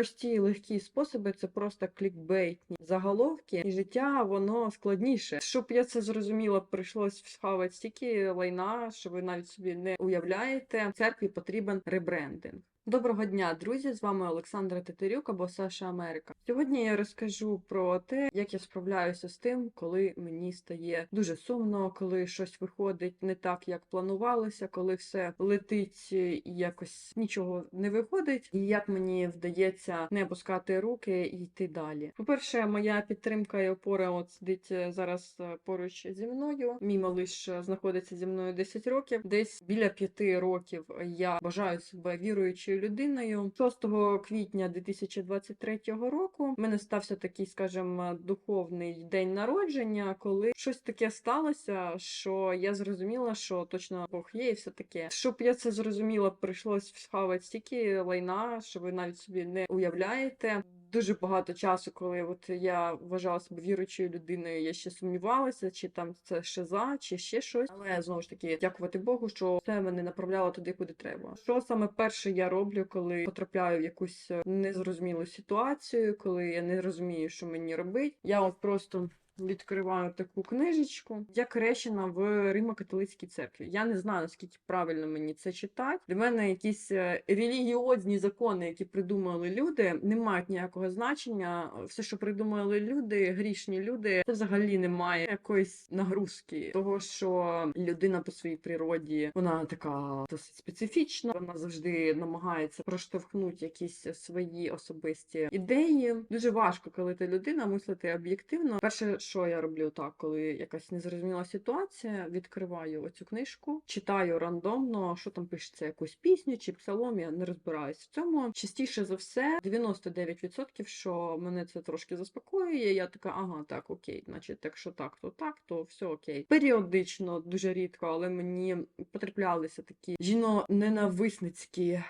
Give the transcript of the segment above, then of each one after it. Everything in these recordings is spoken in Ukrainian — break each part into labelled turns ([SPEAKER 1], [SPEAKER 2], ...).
[SPEAKER 1] прості легкі способи це просто клікбейтні заголовки, і життя воно складніше. Щоб я це зрозуміла, прийшлось вхавати стільки лайна, що ви навіть собі не уявляєте. Церкві потрібен ребрендинг. Доброго дня, друзі! З вами Олександра Тетерюк або Саша Америка. Сьогодні я розкажу про те, як я справляюся з тим, коли мені стає дуже сумно, коли щось виходить не так, як планувалося, коли все летить і якось нічого не виходить, і як мені вдається не опускати руки і йти далі. По-перше, моя підтримка і опора от сидить е, зараз е, поруч зі мною. Мій малиш е, знаходиться зі мною 10 років. Десь біля 5 років я бажаю себе віруючою людиною. 6 квітня 2023 року в мене стався такий, скажімо, духовний день народження, коли щось таке сталося, що я зрозуміла, що точно Бог є, і все таке. Щоб я це зрозуміла, прийшлось схавати стільки лайна, що ви навіть собі не уявляєте. Дуже багато часу, коли от я вважала себе віруючою людиною, я ще сумнівалася, чи там це шиза, чи ще щось. Але знову ж таки, дякувати Богу, що все мене направляло туди, куди треба. Що саме перше я роблю, коли потрапляю в якусь е, незрозумілу ситуацію, коли я не розумію, що мені робити. Я от просто. Відкриваю таку книжечку. Я крещена в Римо-католицькій церкві. Я не знаю, наскільки правильно мені це читати. Для мене якісь е, релігіозні закони, які придумали люди, не мають ніякого значення. Все, що придумали люди, грішні люди, це взагалі не має якоїсь нагрузки. Того, що людина по своїй природі вона така досить специфічна. Вона завжди намагається проштовхнути якісь свої особисті ідеї. Дуже важко, коли ти людина мислити об'єктивно. Перше, що я роблю так, коли якась незрозуміла ситуація, відкриваю оцю книжку, читаю рандомно, що там пишеться, якусь пісню чи псалом, я не розбираюсь в цьому. Частіше за все, 99%, що мене це трошки заспокоює. Я така, ага, так, окей, значить, якщо так, то так, то все окей. Періодично, дуже рідко, але мені потраплялися такі жіно-ненависницькі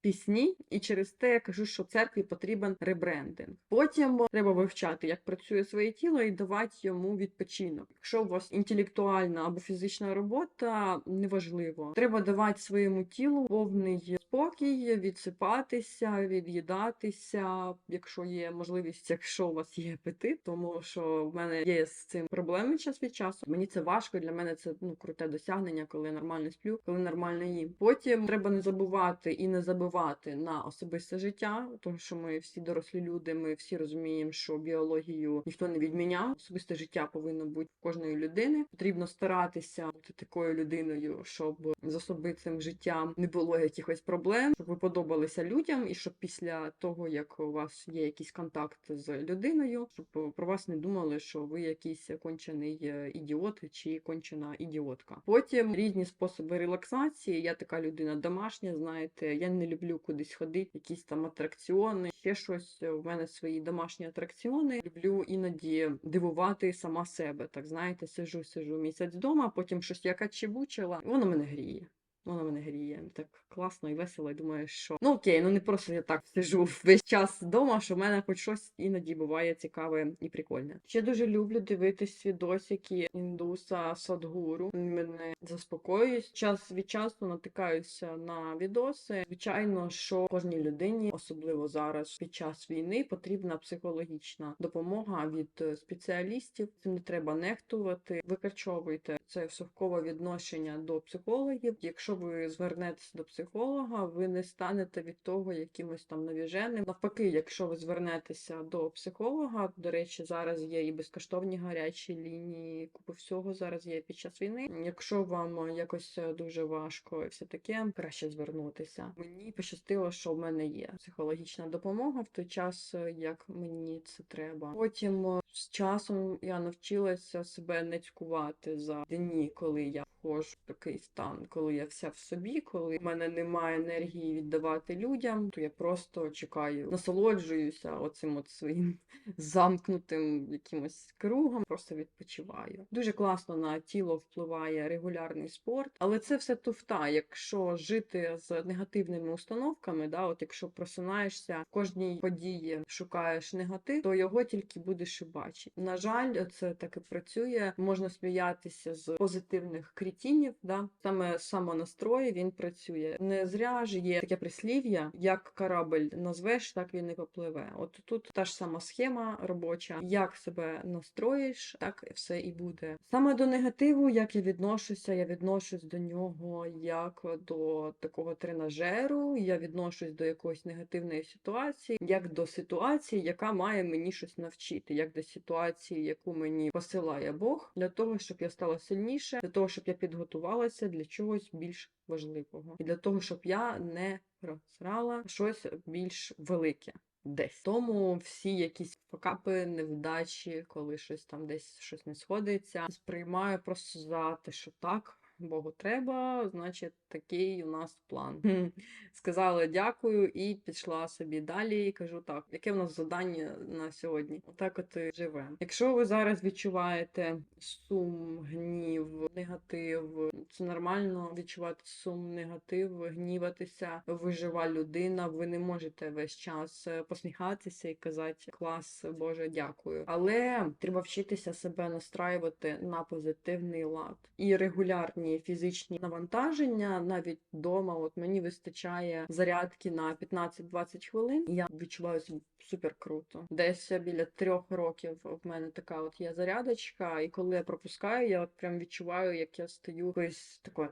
[SPEAKER 1] пісні, і через те я кажу, що церкві потрібен ребрендинг. Потім треба вивчати, як працює своє тіло, і давати йому відпочинок. Якщо у вас інтелектуальна або фізична робота, неважливо. Треба давати своєму тілу повний спокій, відсипатися, від'їдатися, якщо є можливість, якщо у вас є апетит, тому що в мене є з цим проблеми час від часу. Мені це важко. Для мене це ну круте досягнення, коли нормально сплю, коли нормально їм. Потім треба не забувати і не забивати на особисте життя, тому що ми всі дорослі люди. Ми всі розуміємо, що біологію ніхто не відміняв. Особисте життя повинно бути в кожної людини. Потрібно старатися бути такою людиною, щоб з особистим життям не було якихось проблем, щоб ви подобалися людям, і щоб після того, як у вас є якийсь контакт з людиною, щоб про вас не думали, що ви якийсь кончений е, ідіот чи кончена ідіотка. Потім різні способи релаксації. Я така людина домашня, знаєте, я не люблю кудись ходити, якісь там атракціони, ще щось. У мене свої домашні атракціони. Люблю іноді дивувати сама себе. Так знаєте, сижу, сижу місяць вдома, потім щось я качебучила, і воно мене гріє. Воно мене гріє. Так класно і весело. І думаю, що ну окей, ну не просто я так сижу весь час вдома, що в мене хоч щось іноді буває цікаве і прикольне. Ще дуже люблю дивитись відосики індуса Садгуру. Мене заспокоюють. Час від часу натикаюся на відоси. Звичайно, що кожній людині, особливо зараз під час війни, потрібна психологічна допомога від е, спеціалістів. Цим не треба нехтувати. Викачовуйте це совкове відношення до психологів. Якщо ви звернетеся до психолога, ви не станете від того якимось там навіженим. Навпаки, якщо ви звернетеся до психолога, до речі, зараз є і безкоштовні гарячі лінії, купа всього зараз є під час війни. Якщо вам якось дуже важко і все таке, краще звернутися. Мені пощастило, що в мене є психологічна допомога в той час, як мені це треба. Потім е, з часом я навчилася себе не цькувати за дні, коли я входжу в такий стан, коли я вся в собі, коли в мене немає енергії віддавати людям, то я просто чекаю, насолоджуюся оцим от своїм замкнутим якимось кругом, просто відпочиваю. Дуже класно на тіло впливає регулярний спорт, але це все туфта. Якщо жити з негативними установками, да, от якщо просинаєшся в кожній події, шукаєш негатив, то його тільки будеш і бачити. На жаль, це так і працює. Можна сміятися з позитивних крітінів, да, саме самонасилля настрой, він працює. Не зря ж є таке прислів'я, як корабль назвеш, так він і попливе. От тут та ж сама схема робоча. Як себе настроїш, так все і буде. Саме до негативу, як я відношуся, я відношусь до нього як до такого тренажеру, я відношусь до якоїсь негативної ситуації, як до ситуації, яка має мені щось навчити, як до ситуації, яку мені посилає Бог, для того, щоб я стала сильніше, для того, щоб я підготувалася для чогось більш важливого, і для того, щоб я не просрала щось більш велике. Десь тому всі якісь покапи, невдачі, коли щось там десь щось не сходиться, сприймаю просто за те, що так. Богу треба, значить, такий у нас план. Сказала дякую і пішла собі далі. І кажу так, яке в нас завдання на сьогодні? Отак от і живемо. Якщо ви зараз відчуваєте сум, гнів, негатив, це нормально відчувати сум, негатив, гніватися. Ви жива людина, ви не можете весь час е, посміхатися і казати клас, Боже, дякую. Але треба вчитися себе настраювати на позитивний лад і регулярні фізичні навантаження навіть вдома. От мені вистачає зарядки на 15-20 хвилин. Я відчуваю супер круто. Десь біля трьох років в мене така от є зарядочка, і коли я пропускаю, я от прям відчуваю, як я стаю якоюсь такою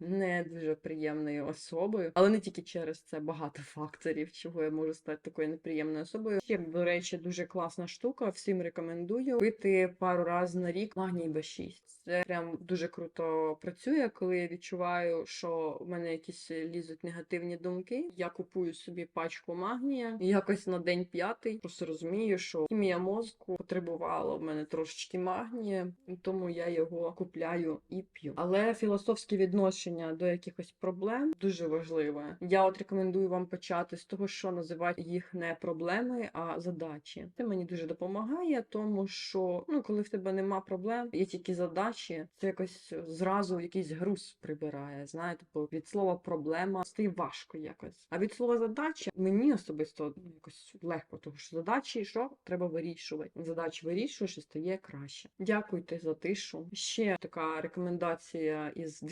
[SPEAKER 1] не дуже приємною особою, але не тільки через це багато факторів, чого я можу стати такою неприємною особою. Ще, до речі, дуже класна штука. Всім рекомендую пити пару разів на рік магній Б6. Це прям дуже круто працює, коли я відчуваю, що в мене якісь лізуть негативні думки. Я купую собі пачку магнія і якось на день п'ятий. Просто розумію, що хімія мозку потребувала в мене трошечки магнія, тому я його купляю і п'ю. Але філософське відношення до якихось проблем дуже важливе. Я от рекомендую вам почати з того, що називати їх не проблеми, а задачі. Це мені дуже допомагає, тому що ну, коли в тебе нема проблем, є тільки задачі, це якось зразу якийсь груз прибирає. Знаєте, бо від слова проблема стає важко якось. А від слова задача мені особисто ну, якось легко, тому що задачі що треба вирішувати. Задачі вирішуєш і стає краще. Дякуйте за тишу. Ще така рекомендація із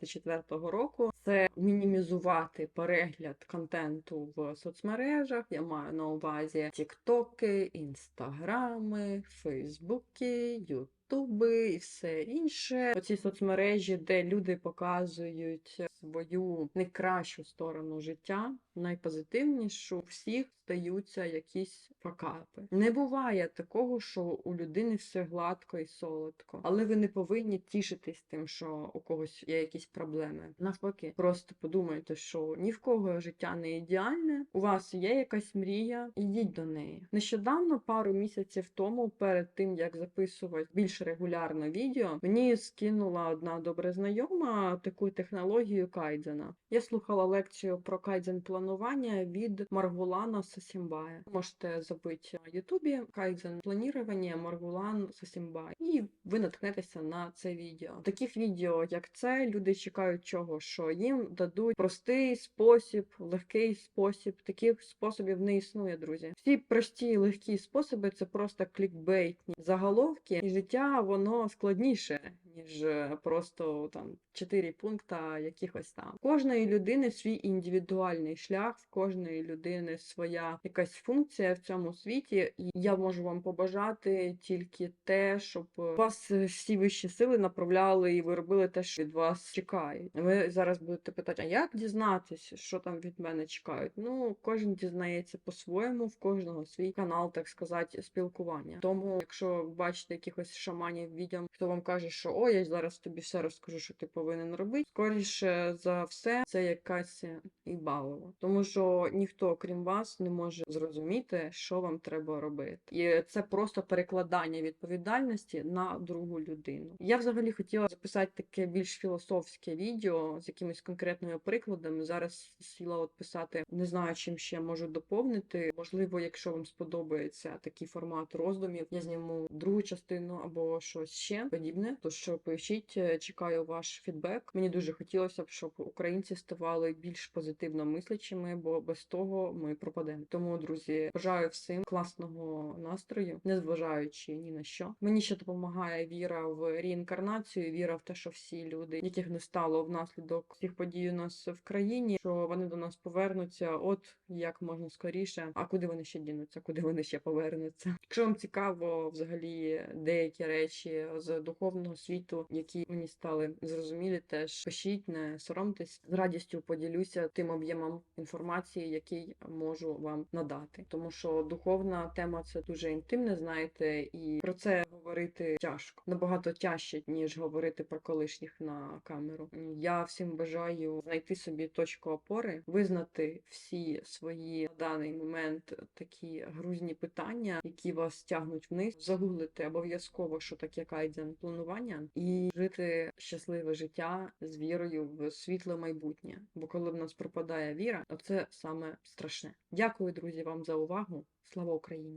[SPEAKER 1] 2024 року: це мінімізувати перегляд контенту в соцмережах. Я маю на увазі тіктоки, інстаграми, фейсбуки, ютуб. Ютуби і все інше. Оці соцмережі, де люди показують свою найкращу сторону життя, найпозитивнішу, у всіх стаються якісь факапи. Не буває такого, що у людини все гладко і солодко, але ви не повинні тішитись тим, що у когось є якісь проблеми. Навпаки, просто подумайте, що ні в кого життя не ідеальне. У вас є якась мрія, ідіть до неї. Нещодавно, пару місяців тому, перед тим як записувати більш регулярно відео, мені скинула одна добре знайома таку технологію кайдзена. Я слухала лекцію про кайдзен планування від Маргулана Сосімбая. Можете забити на Ютубі кайдзен планування Маргулан Сосімбай, і ви наткнетеся на це відео. Таких відео, як це, люди чекають чого, що їм дадуть простий спосіб, легкий спосіб. Таких способів не існує, друзі. Всі прості легкі способи це просто клікбейтні заголовки, і життя воно складніше. Ніж е, просто там чотири пункта якихось там. Кожної людини свій індивідуальний шлях, в кожної людини своя якась функція в цьому світі. І я можу вам побажати тільки те, щоб вас всі вищі сили направляли і ви робили те, що від вас чекають. Ви зараз будете питати, а як дізнатися, що там від мене чекають? Ну, кожен дізнається по-своєму, в кожного свій канал, так сказати, спілкування. Тому, якщо бачите якихось шаманів відео, хто вам каже, що о, я зараз тобі все розкажу, що ти повинен робити. Скоріше за все, це якась ібалова. Тому що ніхто, крім вас, не може зрозуміти, що вам треба робити. І це просто перекладання відповідальності на другу людину. Я взагалі хотіла записати таке більш філософське відео з якимись конкретними прикладами. Зараз сіла от писати, не знаю, чим ще можу доповнити. Можливо, якщо вам сподобається такий формат роздумів, я зніму другу частину або щось ще подібне. То що пишіть, е, чекаю ваш фідбек. Мені дуже хотілося б, щоб українці ставали більш позитивно мислячими, бо без того ми пропадемо. Тому, друзі, бажаю всім класного настрою, незважаючи ні на що. Мені ще допомагає віра в реінкарнацію, віра в те, що всі люди, яких не стало внаслідок всіх подій у нас в країні, що вони до нас повернуться, от як можна скоріше. А куди вони ще дінуться? Куди вони ще повернуться? Якщо вам цікаво, взагалі деякі речі з духовного світу, які мені стали зрозумілі, теж пишіть, не соромтесь. З радістю поділюся тим об'ємом інформації, який можу вам надати, тому що духовна тема це дуже інтимне, знаєте, і про це говорити тяжко, набагато тяжче ніж говорити про колишніх на камеру. Я всім бажаю знайти собі точку опори, визнати всі свої на даний момент такі грузні питання, які вас тягнуть вниз, загуглити обов'язково, що таке кайдзен планування, і жити щасливе життя з вірою в світле майбутнє. Бо коли в нас пропадає віра, то це саме страшне. Дякую, друзі, вам за увагу. Слава Україні!